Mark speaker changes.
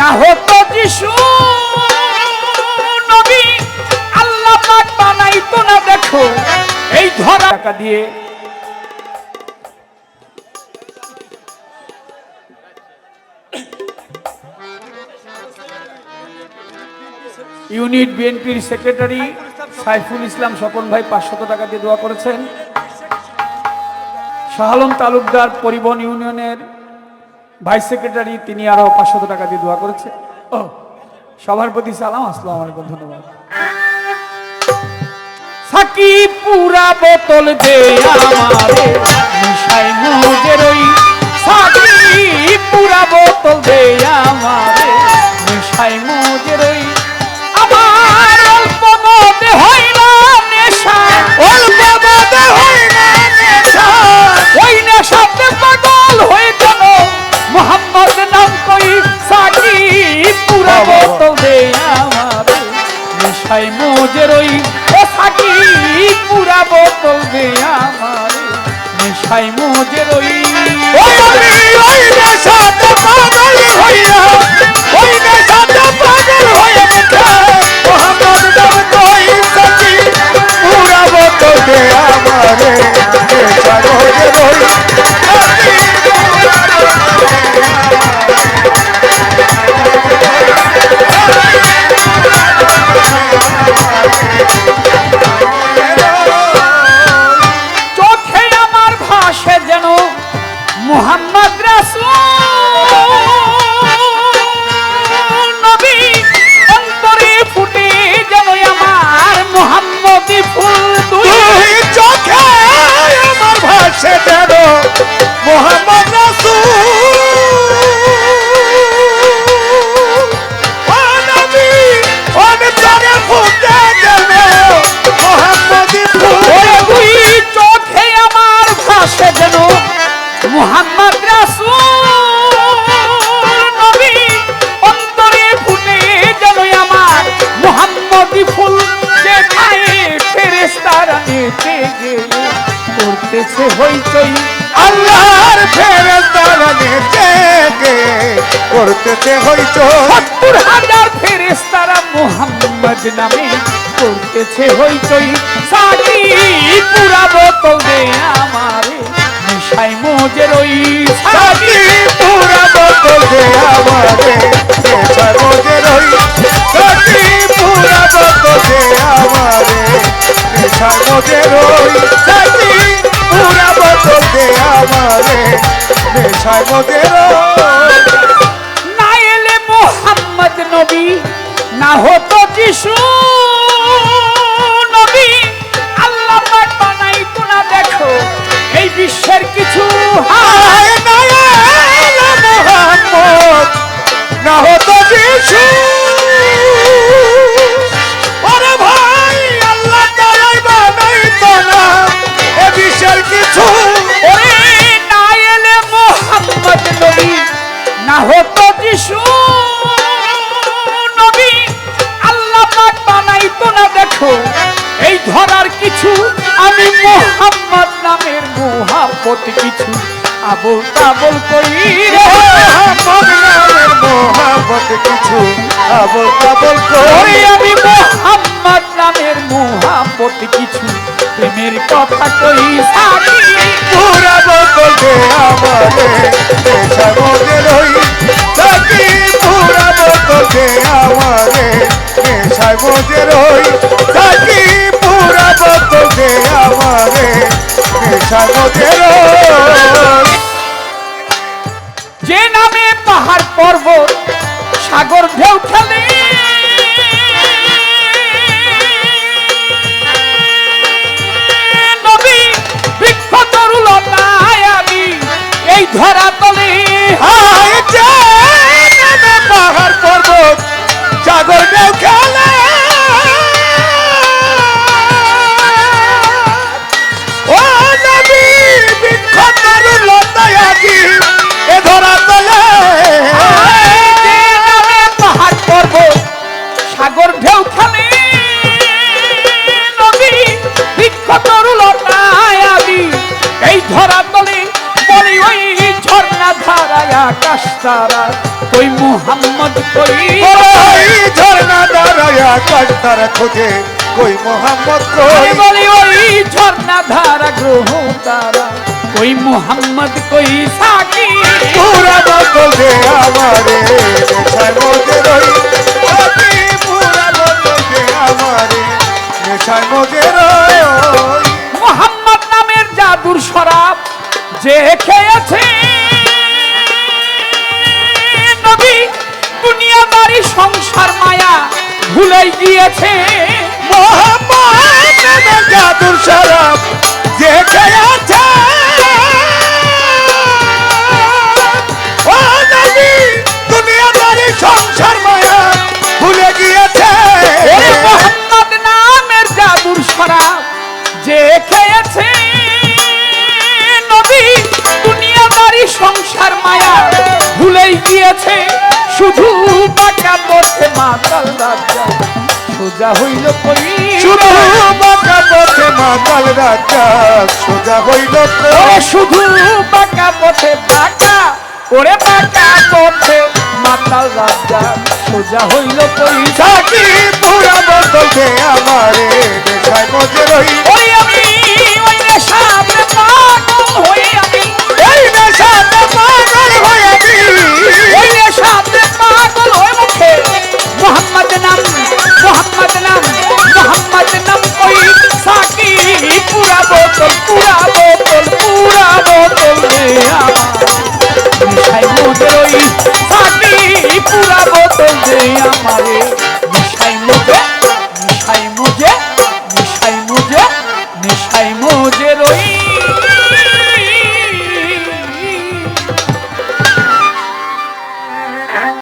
Speaker 1: না হতো যিশু নবী। আল্লাহ পাক বানাইতো না, দেখো, এই ধরা টাকা দিয়ে। ইউনিট বিএনপির সেক্রেটারি সাইফুল ইসলাম স্বপন ভাই পাঁচশত টাকা দিয়ে দোয়া করেছেন। শাহালম তালুকদার পরিবহন ইউনিয়নের ভাইস সেক্রেটারি, তিনি আরও পাঁচশত টাকা দিয়ে দোয়া করেছে। ও, সবার প্রতি সালাম, আসসালাম আলাইকুম, ধন্যবাদ। সাকি পুরা বোতল দে আমারে নেশাই মোজের ওই ও সাকি পুরা বোতল দে আমারে নেশাই মোজের ওই
Speaker 2: ওই নেশাতে পাগল হইয়া, ওই নেশাতে পাগল
Speaker 1: করতেছে হইচই।
Speaker 2: আল্লাহর ফেরেশতারা নেচে গে করতেছে হইচই।
Speaker 1: সত্তর হাজার ফেরেশতারা মোহাম্মদ নামে করতেছে হইচই। সাকি পুরা বোতল দে আমারে মিশাই মোজের ওই
Speaker 2: সাকি পুরা বোতল দে আমারে নেশা রোজে রই সাকি পুরা বোতল দে আমারে। নেশা রোজে রই
Speaker 1: না এলে মোহাম্মদ নবী, না হতো যিশু নবী। আল্লাহ পাক বানাইতো না, দেখো, এই বিশ্বের কিছু হায়
Speaker 2: নয়ন মোহাম্মদ, না হতো যিশু এ কিছু।
Speaker 1: ওরে না এলে মোহাম্মদ নবী না হতো যিশু নবী। আল্লাহ পাক বানাইতো না দেখো এই ধরার কিছু। আমি মোহাম্মদ নামের মোহাম্মত কিছু। আবল তাবল করি রে।
Speaker 2: মোহাম্মদ নামের কিছু। আবল তাবল করি।
Speaker 1: আমি মোহাম্মদ নামের মোহাম্মত কিছু। প্রেমের কথা কই সারি?
Speaker 2: পুরা বোতল দে আমারে নেশা মধ্যে রই। থাকি পুরা বোতল দে আমারে নেশার মধ্যে রই। থাকি পুরা বোতল দে আমারে নেশার মধ্যে রই।
Speaker 1: যে নামে পাহাড় পর্বত, সাগর, ঢেউ খেলে
Speaker 2: সাগর ঢেউ খেলে নবী বৃক্ষ
Speaker 1: তরুলতায় আমি এই ধরা তলে বলি ওই ঝর্ণা আকাশ তারা। কই মুহাম্মদ কই
Speaker 2: ওই ঝর্ণা দাঁড়ায় আকাশ তারা খোঁজে। কই মোহাম্মদ কই
Speaker 1: বলি ওই ঝর্ণা ধারা গ্রহ তারা। কই মুহাম্মদ কই সাকি
Speaker 2: পুরা বদল আমারে
Speaker 1: ভুলে গিয়েছে।
Speaker 2: জাদুর শরাব যে ও দুনিয়াদারি সংসার মায়া ভুলে গিয়েছে।
Speaker 1: মোহাম্মদ নামের জাদুর শরাব যে খেয়েছে। নবী দুনিয়াদারি সংসার মায়া ভুলেই গিয়েছে। শুধু বাঁকা পথে মাতাল রাজা। সোজা হইল কই
Speaker 2: শুধু বাঁকা পথে মাতাল রাজা। সোজা হইল
Speaker 1: শুধু বাঁকা পথে বাঁকা ওরে বাঁকা পথে মাতাল রাজা। সোজা হইল কই
Speaker 2: সাকি পুরা বদল আমারে।
Speaker 1: আমারে